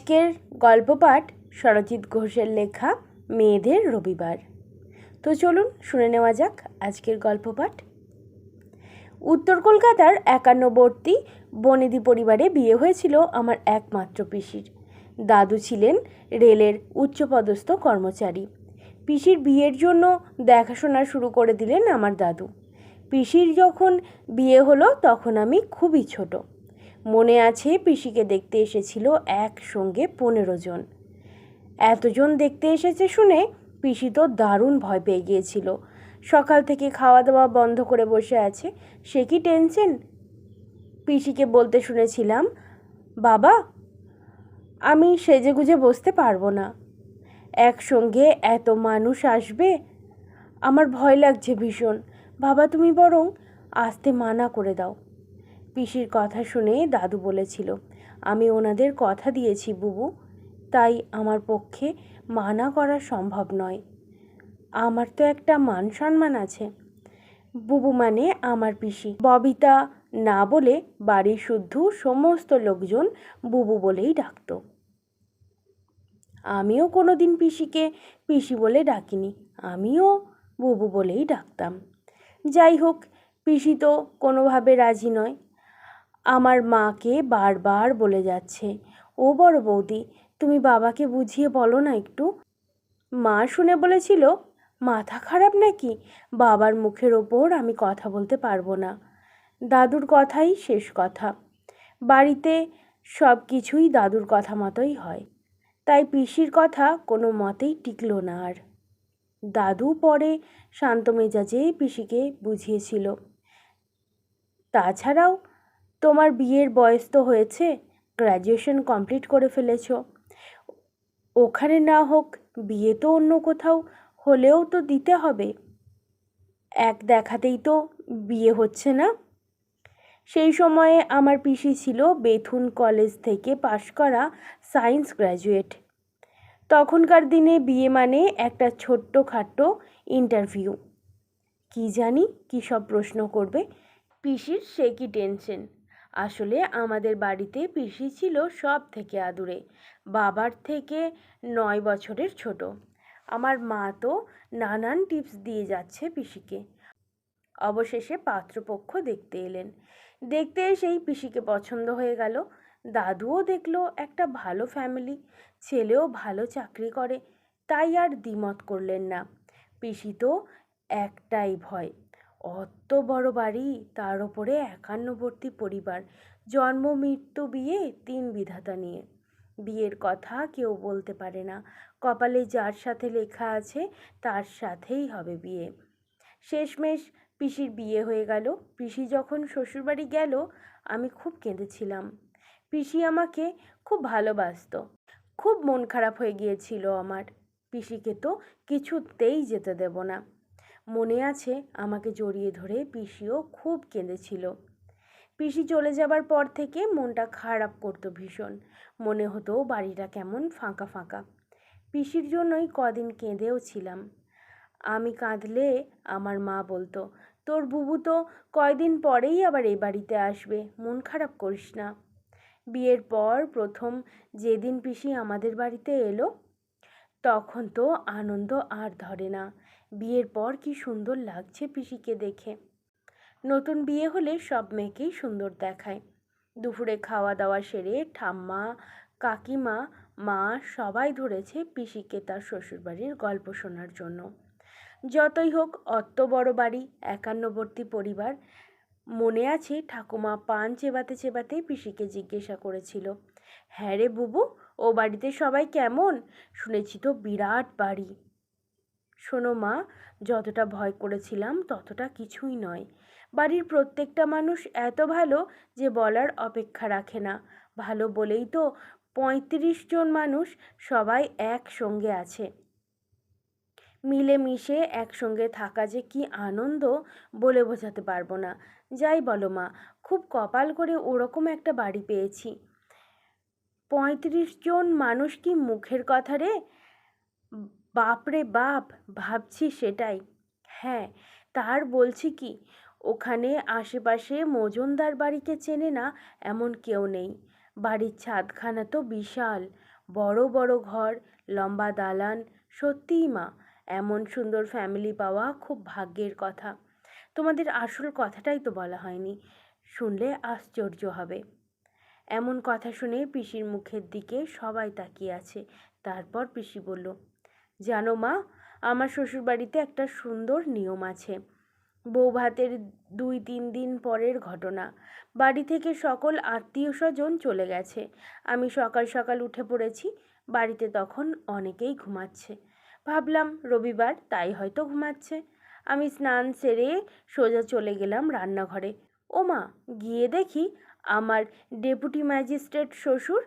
আজকের গল্প পাঠ সরজিৎ ঘোষের লেখা মেয়েদের রবিবার। তো চলুন শুনে নেওয়া যাক আজকের গল্প পাঠ উত্তর কলকাতার একান্নবর্তী বনেদি পরিবারে বিয়ে হয়েছিল আমার একমাত্র পিসির। দাদু ছিলেন রেলের উচ্চপদস্থ কর্মচারী। পিসির বিয়ের জন্য দেখাশোনা শুরু করে দিলেন আমার দাদু। পিসির যখন বিয়ে হলো তখন আমি খুবই ছোট। মনে আছে পিসিকে দেখতে এসেছিল একসঙ্গে পনেরো জন। এতজন দেখতে এসেছে শুনে পিসি তো দারুণ ভয় পেয়ে গিয়েছিল। সকাল থেকে খাওয়া দাওয়া বন্ধ করে বসে আছে। সে কি টেনশন? পিসিকে বলতে শুনেছিলাম, বাবা, আমি সেজেগুজে বসতে পারব না। একসঙ্গে এত মানুষ আসবে? আমার ভয় লাগছে ভীষণ। বাবা, তুমি বরং আসতে মানা করে দাও। পিসির কথা শুনে দাদু বলেছিল, আমি ওনাদের কথা দিয়েছি বুবু, তাই আমার পক্ষে মানা করা সম্ভব নয়। আমার তো একটা মান সম্মান আছে। বুবু মানে আমার পিসি। ববিতা না বলে বাড়ির শুদ্ধ সমস্ত লোকজন বুবু বলেই ডাকতো। আমিও কোনো দিন পিসিকে পিসি বলে ডাকিনি, আমিও বুবু বলেই ডাকতাম। যাই হোক, পিসি তো কোনোভাবে রাজি নয়। আমার মাকে বারবার বলে যাচ্ছে, ও বড় বৌদি, তুমি বাবাকে বুঝিয়ে বলো না একটু। মা শুনে বলেছিল, মাথা খারাপ নাকি? বাবার মুখের ওপর আমি কথা বলতে পারব না। দাদুর কথাই শেষ কথা। বাড়িতে সব কিছুই দাদুর কথা মতোই হয়। তাই পিসির কথা কোনো মতেই টিকলো না আর। দাদু পরে শান্ত মেজাজে পিসিকে বুঝিয়েছিল। তাছাড়াও তোমার বিয়ের বয়স তো হয়েছে গ্র্যাজুয়েশন কমপ্লিট করে ফেলেছ। ওখানে না হোক বিয়ে তো অন্য কোথাও হলেও তো দিতে হবে। এক দেখাতেই তো বিয়ে হচ্ছে না। সেই সময়ে আমার পিসি ছিল বেথুন কলেজ থেকে পাশ করা সায়েন্স গ্র্যাজুয়েট তখনকার দিনে বিয়ে মানে একটা ছোট্ট খাট্ট ইন্টারভিউ কি জানি কী সব প্রশ্ন করবে, পিসির সে কি টেনশন আসলে আমাদের বাড়িতে পিসি ছিল সব থেকে আদুরে। বাবার থেকে নয় বছরের ছোট। আমার মা তো নানান টিপস দিয়ে যাচ্ছে পিসিকে। অবশেষে পাত্রপক্ষ দেখতে এলেন। দেখতে এসেই পিসিকে পছন্দ হয়ে গেল। দাদুও দেখল একটা ভালো ফ্যামিলি। ছেলেও ভালো চাকরি করে। তাই আর দ্বিমত করলেন না। পিসি তো একটাই ভয় অত বড় বাড়ি, তার ওপরে একান্নবর্তী পরিবার। জন্ম, মৃত্যু, বিয়ে, তিন বিধাতা নিয়ে। বিয়ের কথা কেউ বলতে পারে না। কপালে যার সাথে লেখা আছে, তার সাথেই হবে বিয়ে। শেষমেশ পিসির বিয়ে হয়ে গেল। পিসি যখন শ্বশুরবাড়ি গেল, আমি খুব কেঁদেছিলাম। পিসি আমাকে খুব ভালোবাসত। খুব মন খারাপ হয়ে গিয়েছিল আমার। পিসিকে তো কিছুতেই যেতে দেব না। মনে আছে, আমাকে জড়িয়ে ধরে পিসিও খুব কেঁদেছিল। পিসি চলে যাবার পর থেকে মনটা খারাপ করতো ভীষণ। মনে হতো বাড়িটা কেমন ফাঁকা ফাঁকা। পিসির জন্যই কদিন কেঁদেও ছিলাম। আমি কাঁদলে আমার মা বলতো, তোর বুবু তো কয়দিন পরেই আবার এই বাড়িতে আসবে, মন খারাপ করিস না। বিয়ের পর প্রথম যেদিন পিসি আমাদের বাড়িতে এলো, তখন তো আনন্দ আর ধরে না। বিয়ের পর কি সুন্দর লাগছে পিসিকে দেখে। নতুন বিয়ে হলে সব মেয়েকেই সুন্দর দেখায়। দুপুরে খাওয়া দাওয়া সেরে ঠাম্মা, কাকিমা, মা সবাই ধরেছে পিসিকে তার শ্বশুরবাড়ির গল্প শোনার জন্য। যতই হোক অত বড় বাড়ি, একান্নবর্তী পরিবার। মনে আছে ঠাকুমা পান চেবাতে চেবাতে পিসিকে জিজ্ঞাসা করেছিল হ্যাঁ রে বুবু, ও বাড়িতে সবাই কেমন? শুনেছি তো বিরাট বাড়ি। শোনো মা, যতটা ভয় করেছিলাম ততটা কিছুই নয়। বাড়ির প্রত্যেকটা মানুষ এত ভালো যে বলার অপেক্ষা রাখে না। ভালো বলেই তো পঁয়ত্রিশ জন মানুষ সবাই একসঙ্গে আছে। মিলেমিশে একসঙ্গে থাকা যে কি আনন্দ বলে বোঝাতে পারব না। যাই বলো মা, খুব কপাল করে ওরকম একটা বাড়ি পেয়েছি। পঁয়ত্রিশ জন মানুষ কি মুখের কথা রে? বাপরে বাপ, ভাবছি সেটাই। হ্যাঁ তার বলছি কি, ওখানে আশেপাশে মজুমদার বাড়িকে চেনে না এমন কেউ নেই। বাড়ির ছাদখানা তো বিশাল, বড় বড় ঘর, লম্বা দালান, সত্যিই মা, এমন সুন্দর ফ্যামিলি পাওয়া খুব ভাগ্যের কথা। তোমাদের আসল কথাটাই তো বলা হয়নি, শুনলে আশ্চর্য হবে। এমন কথা শুনে পিসির মুখের দিকে সবাই তাকিয়ে আছে। তারপর পিসি বলল জানো মা, আমার শ্বশুরবাড়িতে একটা সুন্দর নিয়ম আছে। বউ ভাতের দুই তিন দিন পরের ঘটনা। বাড়ি থেকে সকল আত্মীয় স্বজন চলে গেছে। আমি সকাল সকাল উঠে পড়েছি, বাড়িতে তখন অনেকেই ঘুমাচ্ছে। ভাবলাম রবিবার, তাই হয়তো ঘুমাচ্ছে। আমি স্নান সেরে সোজা চলে গেলাম রান্নাঘরে। ও মা, গিয়ে দেখি আমার ডেপুটি ম্যাজিস্ট্রেট শ্বশুর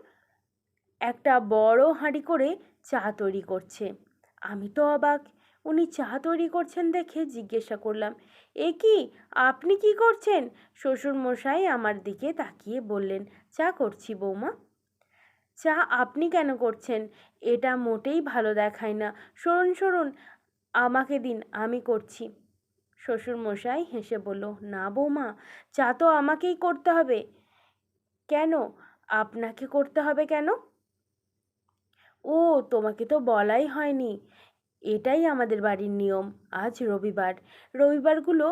একটা বড় হাঁড়ি করে চা তৈরি করছে। আমি তো অবাক। উনি চা তৈরি করছেন দেখে জিজ্ঞাসা করলাম, এ কি? আপনি কি করছেন? শ্বশুর মশাই আমার দিকে তাকিয়ে বললেন, চা করছি বৌমা। চা আপনি কেন করছেন? এটা মোটেই ভালো দেখায় না। সরুন সরুন, আমাকে দিন, আমি করছি। শ্বশুর মশাই হেসে বলল, না বৌমা, চা তো আমাকেই করতে হবে। কেন? আপনাকে করতে হবে কেন? ও, তোমাকে তো বলাই হয়নি। এটাই আমাদের বাড়ির নিয়ম। আজ রবিবার। রবিবারগুলো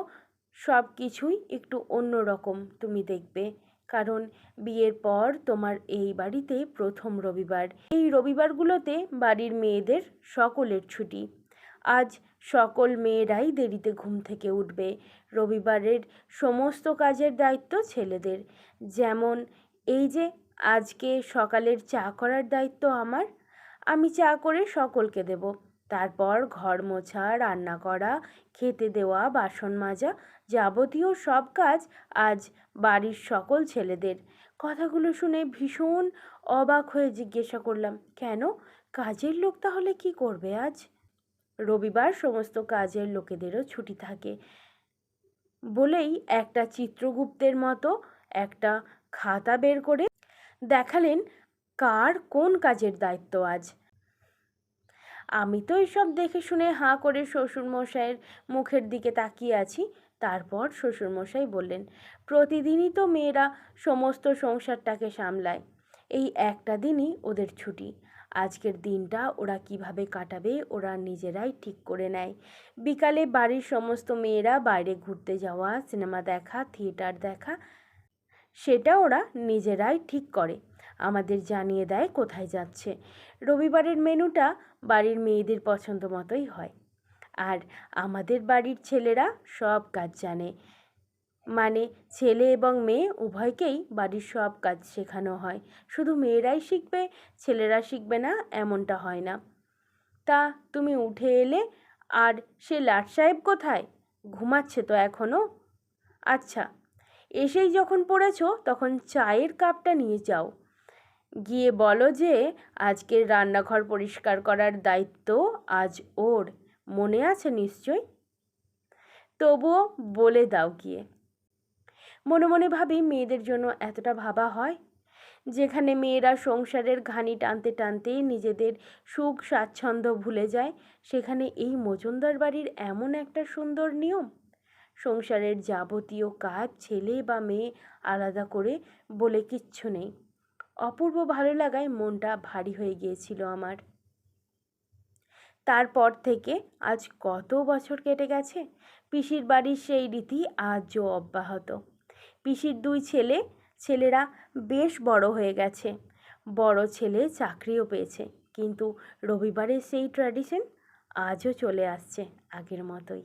সব কিছুই একটু অন্য রকম তুমি দেখবে। কারণ বিয়ের পর তোমার এই বাড়িতে প্রথম রবিবার। এই রবিবারগুলোতে বাড়ির মেয়েদের সকলের ছুটি। আজ সকল মেয়েরাই দেরিতে ঘুম থেকে উঠবে। রবিবারের সমস্ত কাজের দায়িত্ব ছেলেদের। যেমন এই যে, আজকে সকালের চা করার দায়িত্ব আমার আমি চা করে সকলকে দেব। তারপর ঘর মোছা, রান্না করা, খেতে দেওয়া, বাসন মাজা, যাবতীয় সব কাজ আজ বাড়ির সকল ছেলেদের। কথাগুলো শুনে ভীষণ অবাক হয়ে জিজ্ঞাসা করলাম, কেন? কাজের লোক তাহলে কি করবে আজ? রবিবার সমস্ত কাজের লোকেদেরও ছুটি থাকে। বলেই একটা চিত্রগুপ্তের মতো একটা খাতা বের করে দেখালেন কার কোন কাজের দায়িত্ব আজ? আমি তো এসব দেখে শুনে হাঁ করে শ্বশুরমশাইয়ের মুখের দিকে তাকিয়ে আছি। তারপর শ্বশুরমশাই বললেন, প্রতিদিনই তো মেয়েরা সমস্ত সংসারটাকে সামলায়। এই একটা দিনই ওদের ছুটি। আজকের দিনটা ওরা কীভাবে কাটাবে ওরা নিজেরাই ঠিক করে নেয়। বিকালে বাড়ির সমস্ত মেয়েরা বাইরে ঘুরতে যাওয়া, সিনেমা দেখা, থিয়েটার দেখা, সেটা ওরা নিজেরাই ঠিক করে। আমাদের জানিয়ে দেয় কোথায় যাচ্ছে। রবিবারের মেনুটা বাড়ির মেয়েদের পছন্দ মতোই হয়। আর আমাদের বাড়ির ছেলেরা সব কাজ জানে। মানে ছেলে এবং মেয়ে উভয়কেই বাড়ির সব কাজ শেখানো হয়। শুধু মেয়েরাই শিখবে, ছেলেরা শিখবে না, এমনটা হয় না। তা তুমি উঠে এলে, আর সে লাট সাহেব কোথায়? ঘুমাচ্ছে তো এখনও আচ্ছা এসেই যখন পড়েছ, তখন চায়ের কাপটা নিয়ে যাও। গিয়ে বলো যে আজকের রান্নাঘর পরিষ্কার করার দায়িত্ব আজ ওর। মনে আছে নিশ্চয়? তবুও বলে দাও গিয়ে। মনে মনে ভাবি মেয়েদের জন্য এতটা ভাবা হয়। যেখানে মেয়েরা সংসারের ঘানি টানতে টানতে নিজেদের সুখ স্বাচ্ছন্দ্য ভুলে যায়, সেখানে এই মজুমদার বাড়ির এমন একটা সুন্দর নিয়ম? সংসারের যাবতীয় কাজ ছেলে বা মেয়ে আলাদা করে বলে কিচ্ছু নেই। অপূর্ব ভালো লাগায় মনটা ভারী হয়ে গিয়েছিল আমার। তারপর থেকে আজ কত বছর কেটে গেছে? পিসির বাড়ির সেই রীতি আজও অব্যাহত। পিসির দুই ছেলে, ছেলেরা বেশ বড় হয়ে গেছে। বড় ছেলে চাকরিও পেয়েছে, কিন্তু রবিবারের সেই ট্র্যাডিশন আজও চলে আসছে আগের মতোই।